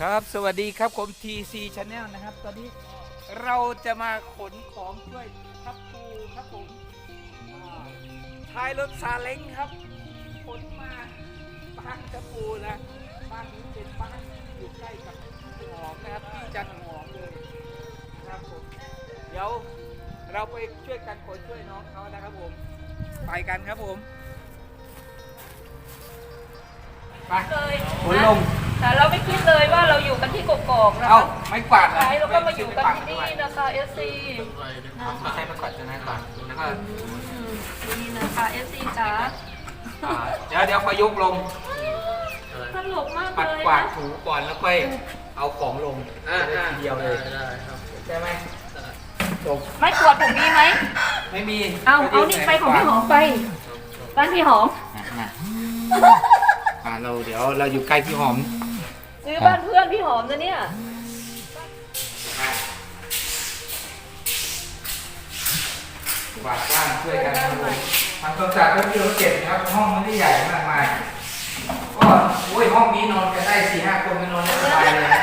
ครับ สวัสดีครับผม TC Channel นะครับ ตอนนี้เราจะมาขนของช่วยทับปูครับผมอ่าท้ายรถซาเล้งครับ ขนมาบ้านทับปูนะบ้านนี้เป็นบ้านอยู่ใกล้กับหอมนะครับที่จันหอมเลยนะครับผมเดี๋ยวเราไปช่วยกันขนช่วยน้องเขานะครับผม ไปกันครับผม ไปเลยขนลงแต่เราไม่คิดเลยว่าเราอยู่กันที่กกอกนะเอ้าคะไม่กวาดสุดท้ายเราก็มาอยู่กันที่นี่นะคะเอสซีไม่ใช่ไม่กวาดจะนั่นก่อนแล้วก็นี่นะคะเอสซีจ๋าอ่าเดี๋ยวเดี๋ยวพอยกลงตลกมากปัดเลยกวาดนะถูก่อนแล้วค่อยเอาของลงจะได้ทีเดียวเลยใช่ไหมจบไม่กวาดผมมีไหมไม่มีเอาเอานี่ไปของพี่หอมไปบ้านพี่หอม นะอ่าเราเดี๋ยวเราอยู่ใกล้พี่หอม ซื้อบ้านเพื่อนพี่หอมนะเนี่ย กวาดบ้านช่วยกันครับผมทำความสะอาดก็ที่เราเก็บนะครับ ห้องไม่ได้ใหญ่มากมายก็โอ้ยห้องนี้นอนกันได้สี่ห้าคนก็นอนได้สบายเลยนะ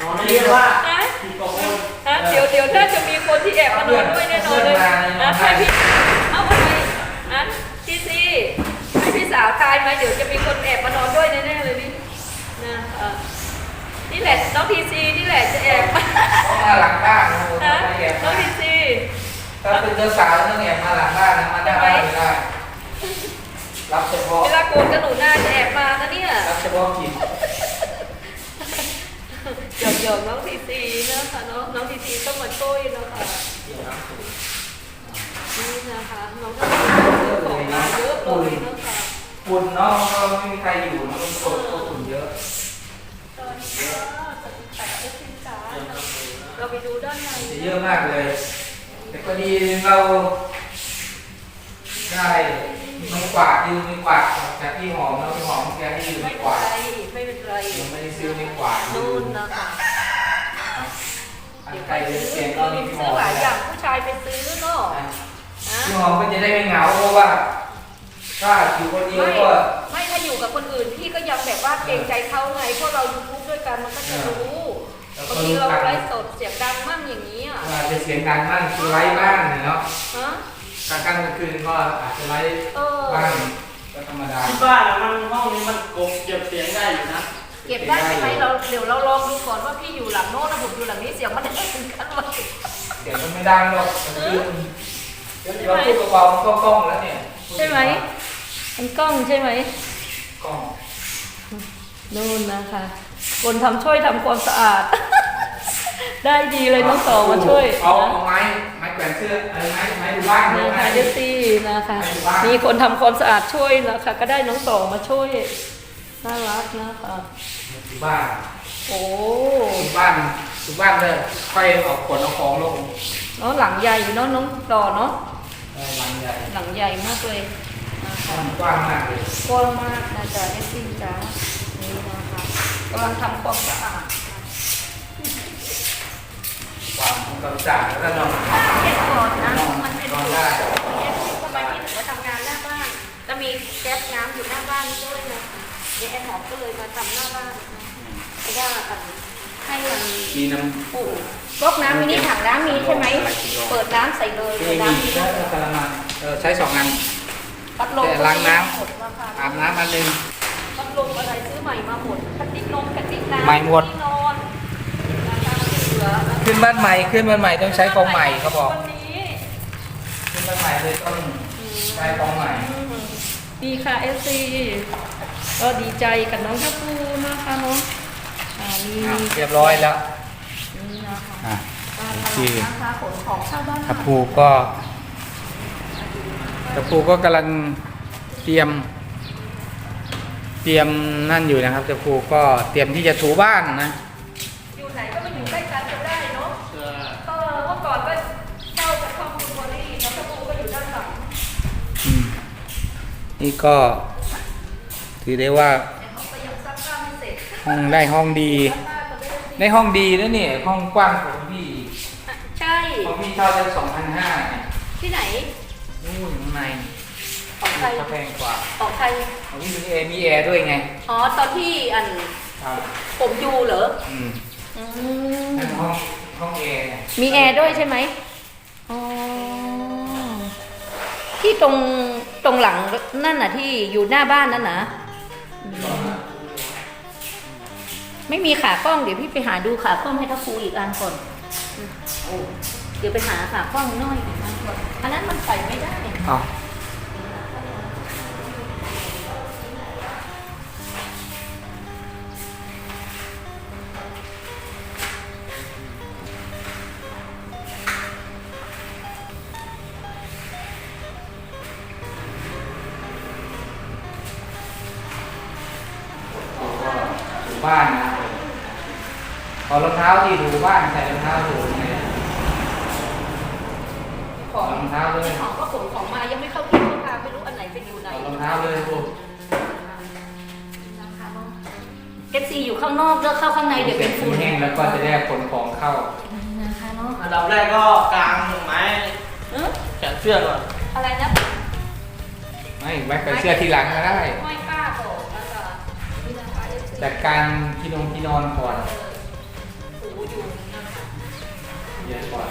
นอนได้เยอะว่านะสี่กว่าคน นะเดี๋ยวเดี๋ยวถ้าจะมีคนที่แอบมานอนด้วยแน่นอนเลยนะให้พี่ เอาทำไมนะทีซีให้พี่ สาวตายไหมเดี๋ยวจะมีคนแอบมานอนด้วยแน่ๆเลยนี่นะเออนี่แหละน้องทีซีนี่แหละจะแอบมาห้องมาหลังบ้านนะครับผมนะไม่แอบน้องมาทีซีถ้าเป็นเจ้าสาวต้องแอบมาหลังบ้านนะมาหน้าบ้านไม่ได้ รับเฉพาะเวลาโกรธกับหนูหน้าจะแอบมานะเนี่ยรับเฉพาะกินหยอกหยอกๆน้องทีซีนะคะน้องน้องทีซีต้องมาช่วยนะคะนี่นะคะน้องก็ซื้อของมาเยอะเลยนะคะ ฝุ่นเนาะก็ไม่มีใครอยู่นะมันกดก็ฝุ่นเยอะตอนนี้ก็สติปัญญาสินค้าเราไปดูด้านในเยอะมากเลย แต่ก็ดีเราได้ไม้กวาดยืมไม้กวาดจากพี่หอมแล้วพี่หอมแกให้ยืมไม่ไม้เป็นกวาดไรไม่เป็นไรยังไม่ได้ซื้อไม้กวาดยืนู่นมนะคะอันเดี๋ยวใคไปรเป็นซื้เสียงอก็เรามีมีพี่หซื้ออมหลายอนะย่างผู้ชายไปซื้อเนาะนะพี่หอมก็จะได้ไม่เหงาเพราะว่า ถ้าอยู่คนเดียวไม่ก็ไม่ถ้าอยู่กับคนอื่นพี่ก็ยังแบบว่าเกรงใจเขาไงเพราะเรายูทูบด้วยกันมันก็จะรู้บางทีเราไลฟ์สดเสียงดังมั่งอย่างนี้อะอาจจะเสียงดังบ้างคือไลฟ์บ้างเนาะฮะกลางค่ำกลางคืนก็อาจจะไลฟ์เออบ้างก็ธรรมดาที่บ้านอะมันห้องนี้มันกบเก็บเสียงได้อยู่นะเก็บได้ใช่ไหมเราเดี๋ยวเราลองดูก่อนว่าพี่อยู่หลังโน้นนะผมอยู่หลังนี้เสียงมันได้เหมือนกันไหมเสียงมันไม่ดังหรอกมันคือเราพูดเบาๆก็กล้องแล้วเนี่ยใช่ไหม มันกล้องใช่ไหมกล้องนู่นนะคะ คนทำช่วยทำความสะอาด ได้ดีเลยน้องต่อมาช่วยเอานะเอาไม้ไม้แขวนเสื้อไอ้ไม้ไม้ดูบ้านนะไม้ คะเดซซี่นะคะไปดูบ้านมีคนทำความสะอาดช่วยนะคะ ก็ได้น้องต่อมาช่วยน่ารักนะคะ ดูบ้านโอ้ดูบ้านดูบ้านเลยค่อยเอาขนเอาของลงเนาะหลังใหญ่เนาะน้องต่อเนาะเออหลังใหญ่หลังใหญ่มากเลยนะคะ กว้างมากเลยกว้างมากนะจ๊ะเดซซี่จ้านี่นะคะกำลังทำความสะอาดกว้างของกำจัดแล้วก็นอนเช็ดก่อนนะมันเป็นนอนสูตได้รเอ๊ะทำไมพี่ถึงมาทำงานหน้าบ้าน จะมีแก๊สน้ำอยู่หน้าบ้านด้วยนะเดี๋ยวแอนหอมก็เลยมาทำหน้าบ้านนะเพราะว่าอันให้มันมีน้โอ้ก๊อกน้ำมินิถังน้ำมีใช่ไหมเปิดน้ำใส่เลยำเปิดน้ำมีแล้วกระมังเออใช้สองอัน พัดลมแต่ล้างน้ำ หมดราคาอาบน้ำอันหนึ่ง พัดลมอะไรซื้อใหม่มาหมดกระติกนมกระติกน้ำใหม่หมด ที่นอนราคาไม่เหลือนะขึ้นบ้านใหม่ขึ้นบ้านใหม่ต้องใช้ของใหม่เขาบอก วันนี้ขึ้นบ้านใหม่เลยต้องใช้ของใหม่ดีค่ะเอฟซีก็ดีใจกับน้องทัพพูนะคะเนาะอ่ามีอะเรียบร้อยแล้วนี่นะคะอะการตที่ลาดนะคะขนของชาวบ้านทัพภูก็ ทัพภูก็กำลังเตรียม เตรียมนั่นอยู่นะครับทัพภูก็เตรียมที่จะถูบ้านนะอยู่ไหนก็มาอยู่ใกล้กันก็ได้เนาะเออเออเมื่อก่อนก็เช่าจากห้องคุณบอรี่แล้วทัพพูก็อยู่ด้านหลังอืมนี่ก็ ถือได้ว่าแต่เขาก็ยังซักผ้าไม่เสร็จห้องได้ห้องดีซักผ้าก็ไม่ได้ได้ห้องดีแล้วเนี่ยห้องกว้างของพี่อะใช่ของพี่เช่าได้สองพันห้า ครก็แพงกว่าของใครของพี่มีแอร์มีแอร์ด้วยไง อ๋อ ตอนที่อันครับ ผมยูเหรออืมอืมนั่นห้องห้องแอร์ไงมีแอร์ด้วยใช่ไหมอ๋อที่ตรงตรงหลังนั่นน่ะที่อยู่หน้าบ้านนั่นนะอืมไม่มีขากล้องเดี๋ยวพี่ไปหาดูขากล้องให้ทัพครูอีกอันก่อนอืมโอ้เดี๋ยวไปหาขากล้องน้อยอีกอันก่อนอันนั้นมันใส่ไม่ได้ เอา บ้านนะขอรองเท้าที่ถูบ้านใส่รองเท้าถูไงของรองเท้าเลยของก็ขนของมายังไม่เข้าที่เข้าทางไม่รู้อันไหนเป็นอยู่ไหนถอดรองเท้าเลยลูกเอฟซีอยู่ข้างนอกเลือกเข้าข้างในเดี๋ยวเสร็เป็จนฝุ่นแห้งแล้วก็จะได้ขนของเข้านะคะเนาะอันดับแรกก็กางไม้เออแขนเสื้อก่อนอะไรนะไม่ไว้กับเสื้อทีหลังก็ได้ไม่ จัดการที่นงที่นอนก่อนเยอะก่อน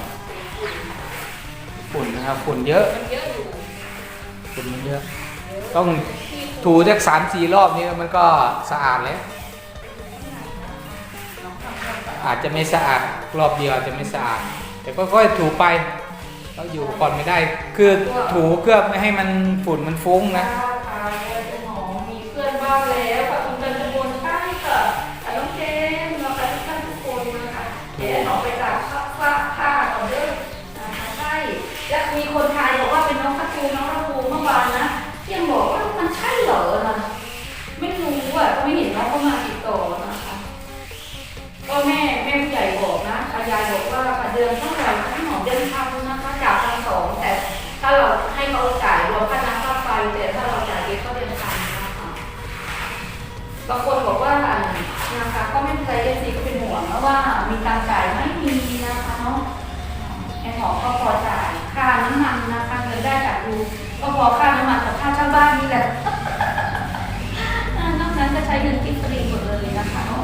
ฝุ่นนะครับฝุ่นเยอะมันเยอะอยู่ฝุ่นมันเยอะ ต้องถูสักสามสี่รอบนี้มันก็สะอาดแล้วอาจจะไม่สะอาดรอบเดียวอาจจะไม่สะอาด แต่ก็ค่อยถูไปเราอยู่ก่อนไม่ได้ คือถูเพื่อไม่ให้มันฝุ่นมันฟุ้งนะ ยายบอกว่าเดือนเท่าไหร่ทั้งหอมเดือนทำนะคะจากพันสองแต่ถ้าเราให้เขาจ่ายรวมค่าน้ำค่าไฟแต่ถ้าเราจ่ายเองก็เดือนพันนะคะบางคนบอกว่านะคะก็ไม่เป็นไรเอซีก็เป็นห่วงนะว่ามีตังค์จ่ายไม่มีนะคะเนาะไอ้หอก็พอจ่ายค่าน้ำมันนะคะเงินได้จากดูก็พอค่าน้ำมันกับค่าเช่าบ้านนี่แหละนอกนั้นก็ใช้เงินกิฟต์ฟรีหมดเลยนะคะเนาะ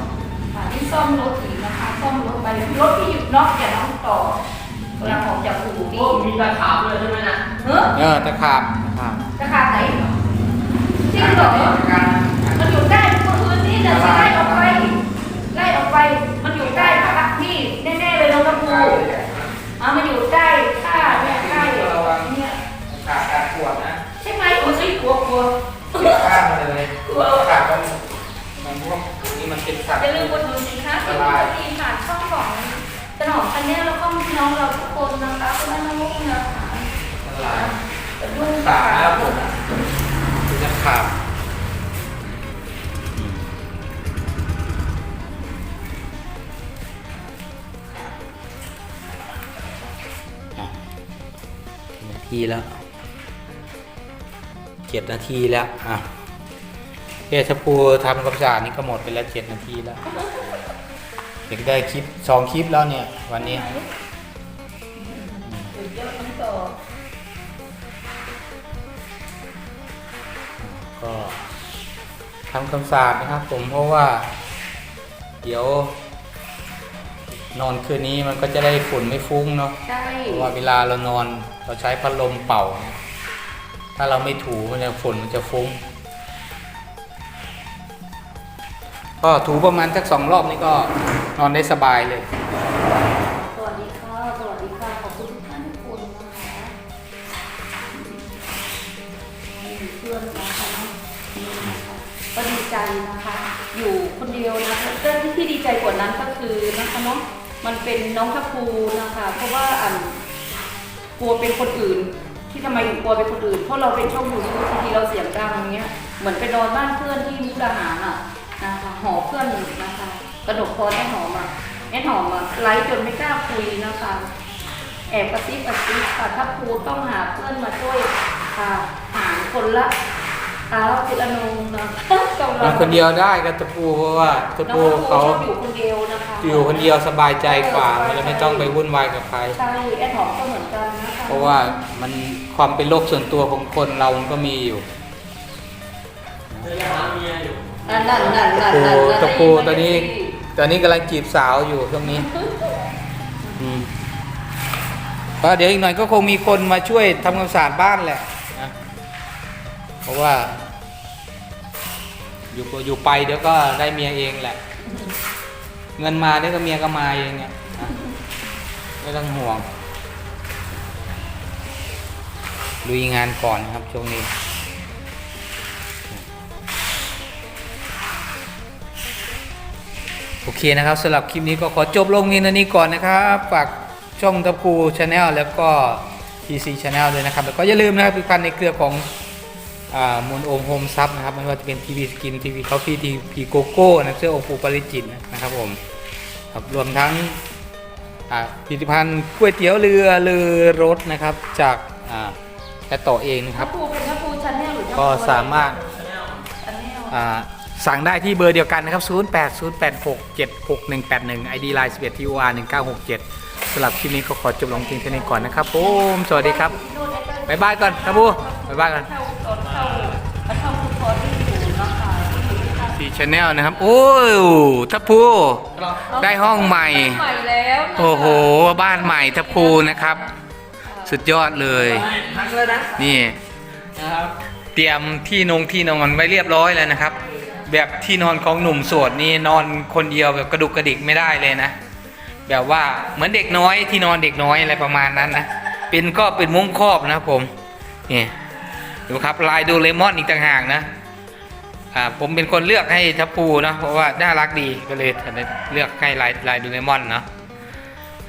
ที่ซ่อมรถ กนะคะซ่อมรถไปรถที่หยุดนอกอย่าน้องต่อเวลาออกจากอู่โอ้นี่มีตะขาบเลยใช่ไหมนะเฮ้ยเออตะขาบตะขาบราคาไหนจริงเหรอมันอยู่ใกล้เมื่อคืนนี่เดี๋ยวจะไล่ออกไปไล่ออกไป มันอยู่ใกล้พระนี่แน่ๆเลยน้องกระพูอะมันอยู่ใกล้ค่าเนี่ยใกล้เนี่ยขาดการปวดนะใช่ไหมโอ้ยกลัวกลัวเก็บข้ามมาเลยขาดมันมันพวกนี้มันเป็นสัตว์อย่าลืมกดหนุน สินค้าที่ดีผ่านช่องของตนอมคันนี้แล้วก็พี่น้องเราทุกคนนะคะคุณแม่น้องลูกนะคะละลายดูขาดแล้วผมจะขาดนาทีแล้วเจ็ดนาทีแล้วอะเฮ้ยถ้าปูทำกับสะอาดนี่ก็หมดไปแล้วเจ็ดนาทีแล้ว เด็กได้คลิปสองคลิปแล้วเนี่ย วันนี้เยอะทั้งต่อก็ทำความสะอาดนะครับ ผมเพราะว่า เดี๋ยวนอนคืนนี้มันก็จะได้ฝุ่นไม่ฟุ้งเนาะใช่เพราะว่าเวลาเรานอนเราใช้พัดลมเป่า ถ้าเราไม่ถูมันจะฝุ่นมันจะฟุ้ง ก็ถูประมาณสักสองรอบนี่ก็นอนได้สบายเลย สวัสดีค่ะ สวัสดีค่ะ ขอบคุณทุกท่านทุกคนนะคะมีเพื่อนนะคะก็ดีใจนะคะ อยู่คนเดียวนะคะแต่ที่ดีใจกว่านั้นก็คือนะคะเนาะมันเป็นน้องทัพพูนะคะ เพราะว่าอ่านกลัวเป็นคนอื่น ที่ทำไมถึงกลัวเป็นคนอื่น เพราะเราเป็นช่องอยู่ทูบบางทีเราเสียงดังอย่างเงี้ย เหมือนไปนอนบ้านเพื่อนที่มุกดาหารอะนะคะ หอเพื่อนนะคะ กระดกคอแน่หอมอะแน่หอมอะไลฟ์จนไม่กล้าคุยนะคะ แอบกระซิบกระซิบค่ะถ้าครูต้องหาเพื่อนมาช่วยค่ะหารคนละตาเราจิตอนุนะกำนอนคนเดียวได้ก็ตะปูเพราะว่าตะน้องปูครูเขาชอบอยู่คนเดียวนะคะอยู่คนเดียวสบายใจกว่ามันไม่ต้องไปวุ่นวายกับใครใช่แอนหอมก็เหมือนกันนะคะเพราะว่ามันความเป็นโรคส่วนตัวของคนเรามันก็มีอยู่ เธอจะหาเมียอยู่อนั่นนั่นนั่นนั่นปูนั่นตะปูตอนนี้ ตอนนี้กำลังจีบสาวอยู่ช่วงนี้อืมก็เดี๋ยวอีกหน่อยก็คงมีคนมาช่วยทำความสะอาดบ้านแหละนะเพราะว่า อยู่อยู่ไปเดี๋ยวก็ได้เมียเองแหละ เงินมาเดี๋ยวก็เมียก็มาเองเนี่ยนะไม่ต้องห่วงลุยงานก่อนนะครับช่วงนี้ โอเคนะครับสำหรับคลิปนี้ก็ขอจบลงนี้นะนี้ก่อนนะครับ ฝากช่องทับคูชาแนลแล้วก็ TC Channel ด้วยนะครับ แล้วก็อย่าลืมนะครับผลิตภัณฑ์ในเครือของมูลโอมโฮมซับนะครับ ไม่ว่าจะเป็นทีวีสกินทีวีคอฟฟี่ทีวีโกโก้นะเสื้อโอฟูปาริจิตนะครับผมครับรวมทั้งอ่าผลิตภัณฑ์ก๋วยเตี๋ยวเรือเรือรถนะครับจากอ่าแอตโตเองนะครับทัพพูเป็นทัพพูชาแนลหรือทัพพูก็สามารถชาแนลอ่า สั่งได้ที่เบอร์เดียวกันนะครับ 0808676181 ID Line 11 TOR 1967สำหรับคลิปนี้ก็ขอจบลงเพียงเท่านี้ก่อนนะครับผมสวัสดีครับบ๊ายบายก่อนครับบูบ๊ายบายก่อนเข้าตอนเข้าเข้าคุณพอที่อยู่นะคะที่อยู่ที่ทางสีชแนลนะครับ โอ้ยทัพพูได้ห้องใหม่ใหม่แล้วนะคะโอ้โห บ้านใหม่ทัพพูนะครับ สุดยอดเลยทักเลยนะนี่นะครับเตรียมที่นงที่นอนไว้เรียบร้อยแล้วนะครับ แบบที่นอนของหนุ่มโสดนี่นอนคนเดียวแบบกระดุกกระดิกไม่ได้เลยนะ แบบว่าเหมือนเด็กน้อยที่นอนเด็กน้อยอะไรประมาณนั้นนะเป็นก็เป็นมุ้งครอบนะครับผมนี่ดูครับลายโดูเลมอนอีกต่างหากนะอ่าผมเป็นคนเลือกให้ทัพพูนะเพราะว่าน่ารักดีก็เลยเลือกให้ลายลายโดูเลมอนเนาะ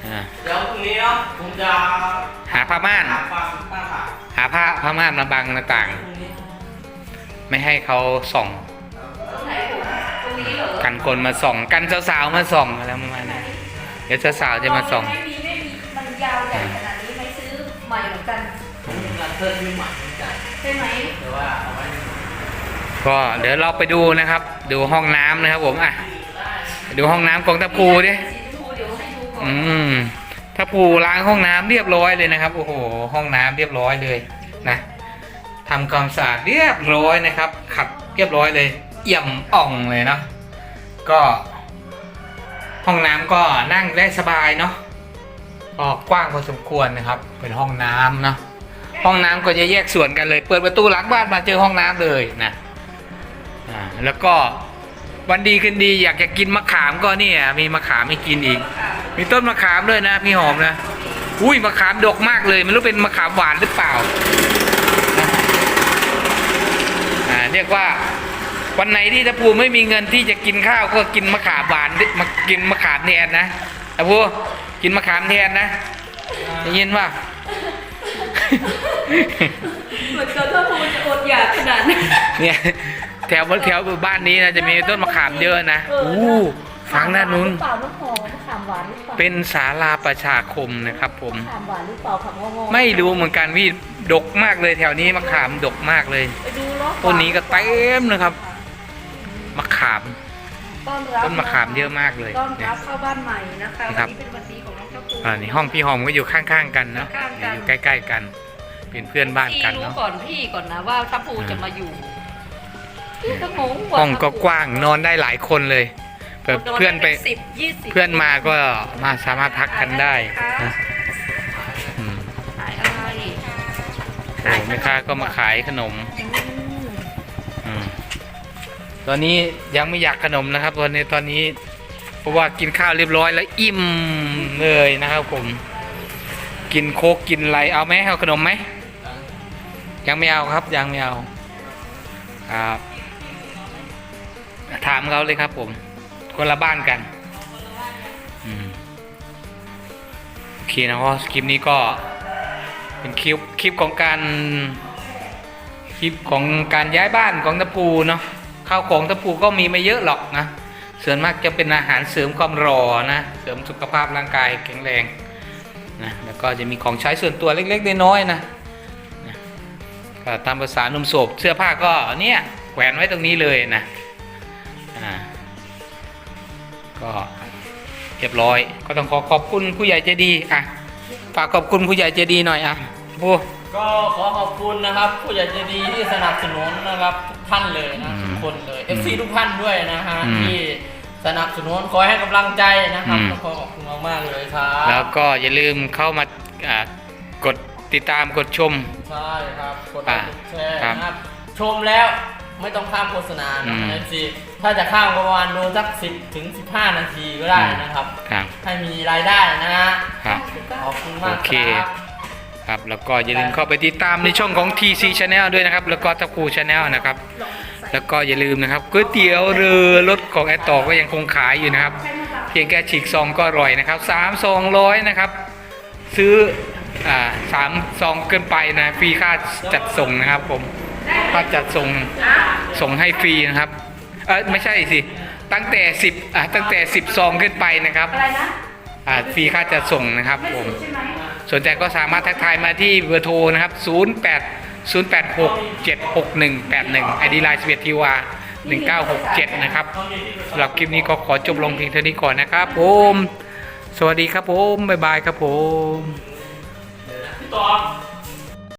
อ่าเดี๋ยวพรุ่งนี้เนาะผมจะหาผ้าม่านหาความหน้าผากหาผ้าผ้าม่านมาบังหน้าต่างพรุ่งนี้ไม่ให้เขาส่อง กันคนมาส่อง กันสาวๆมาส่องอะไรประมาณนั้นเดี๋ยวสาวๆจะมาส่องไม่มีไม่มีมันยาวใหญ่ขนาดนี้ไม่ซื้อใหม่เหมือนกันผมจะเพิ่มที่ใหม่เหมือนกันใช่ไหมแต่ว่าเอาไว้ก็เดี๋ยวเราไปดูนะครับ ดูห้องน้ำนะครับ ผมอะไปดูห้องน้ำของตะพูดิสีชมพูเดี๋ยวให้ดูก่อนอืมตะพูล้างห้องน้ำเรียบร้อยเลยนะครับโอ้โหห้องน้ำเรียบร้อยเลยนะทำความสะอาดเรียบร้อยนะครับ ขัดเรียบร้อยเลย เอี่ยมอ่องเลยเนาะก็ห้องน้ำก็นั่งได้สบายเนาะก็กว้างพอสมควรนะครับ เป็นห้องน้ำเนาะห้องน้ำก็จะแยกส่วนกันเลย เปิดประตูหลังบ้านมาเจอห้องน้ำเลยนะอ่าแล้วก็วันดีคืนดีอยากจะกินมะขามก็เนี่ยมีมะขามให้กินอีก มีต้นมะขามด้วยนะพี่หอมนะอุ้ยมะขามดกมากเลยไม่รู้เป็นมะขามหวานหรือเปล่าอ่าเรียกว่า วันไหนที่ตะพูไม่มีเงินที่จะกินข้าวก็กินมะขามหวานดิมากินมะขามแทนนะตะพูกินมะขามแทนนะได้ยินป่ะเหมือนกับถ้าพูจะอดอยากขนาดนั้นเนี่ยแถวแถวบ้านนี้นะจะมีต้นมะขามเยอะนะอู้ฟังด้านนู้น เปล่าน้ำหอมมะขามหวานหรือเปล่าเป็นศาลาประชาคมนะครับผม มะขามหวานหรือเปล่าผักงงๆไม่รู้เหมือนกันพี่ดกมากเลยแถวนี้มะขามดกมากเลย ไปดูรอบต้นนี้ก็เต็มนะครับ มะขาม ต้อนรับต้นมะขามเยอะมากเลยต้อนเนี่รัยบเข้าบ้านใหม่นะคะครัวับนนี้เป็นวันดีของน้องเจ้าปูอ่านี่ห้องพี่หอมก็อยู่ข้างๆกันเนาะข้างๆกันอยู่ใกล้ ๆกัน เป็นเพื่อนบ้านพี่กันรู้เนาะก่อนพี่ก่อนนะว่าทัพพูจะมาอยู่พี่ก็งงว่าห้องก็กว้างนอนได้หลายคนเลยเผื่อเพื่อนไปสิบยี่สิบเพื่อนมาก็มาสามารถพักกันได้นะอืมขายอะไรโอ้แม่ค้าก็มาขายขนมอืมอืม ตอนนี้ยังไม่อยากขนมนะครับ ตอนนี้ตอนนี้ เพราะว่ากินข้าวเรียบร้อยแล้วอิ่มเลยนะครับ ผม กินโคกกินอะไรเอาไหมเอาขนมไหมยังไม่เอาครับยังไม่เอาครับถามเขาเลยครับ ผม คนละบ้านกันโอเคนะก็คลิปนี้ก็เป็นคลิปคลิปของการคลิปของการย้ายบ้านของตะปูเนาะ ข้าวของตะปูก็มีไม่เยอะหรอกนะส่วนมากจะเป็นอาหารเสริมความรอนะเสริมสุขภาพร่างกายแข็งแรงนะแล้วก็จะมีของใช้ส่วนตัวเล็กๆน้อยๆนะนะตามภาษาหนุ่มโสบเสื้อผ้าก็เนี่ยแขวนไว้ตรงนี้เลยนะอ่าก็เรียบร้อย ก็ต้องขอขอบคุณผู้ใหญ่ใจดีอะฝากขอบคุณผู้ใหญ่ใจดีหน่อยอะผู้ก็ขอขอบคุณนะครับ ผู้ใหญ่ใจดีที่สนับสนุนนะครับทุกท่านเลยนะ คนเลย FC ทุกท่านด้วยนะฮะอืมที่สนับสนุนคอยให้กำลังใจนะครับอืม ขอขอบคุณมากๆเลยครับแล้วก็อย่าลืมเข้ามาอ่ากดติดตามกดชม ใช่ครับกดไลอ่าค์กดแชร์ครับนะครับ ชมแล้วไม่ต้องข้ามโฆษณาอืนะม FC ถ้าจะข้ามก็ประมาณดูสัก 10ถึง15 นาทีก็ได้นะครับ ครับ ให้มีรายได้นะฮะครับ ขอบคุณมากโอเค ครับ ครับ แล้วก็อย่าลืมเข้าไปติดตามในช่องของ TC Channel ด้วยนะครับ แล้วก็ทัพคู Channel นะครับ แล้วก็อย่าลืมนะครับก๋วยเตี๋ยวเรือรถของแอตต่อก็ยังคงขายอยู่นะครับ เพียงแค่ฉีกซองก็อร่อยนะครับสามซองร้อยนะครับ ซื้ออ่าสามซองเกินไปนะฟรีค่าจัดส่งนะครับผมค่าจัดส่งส่งให้ฟรีนะครับเออไม่ใช่สิตั้งแต่10อ่าตั้งแต่10ซองขึ้นไปนะครับอะไรนะอ่าฟรีค่าจัดส่งนะครับผมใช่ไหมสนใจก็สามารถทักทายมาที่เบอร์โทรนะครับ 08 086 08676181 ID Line 11 TWA 1967 นะครับสำหรับคลิปนี้ก็ขอจบลงเพียงเท่านี้ก่อนนะครับผม สวัสดีครับผม บ๊ายบายครับผม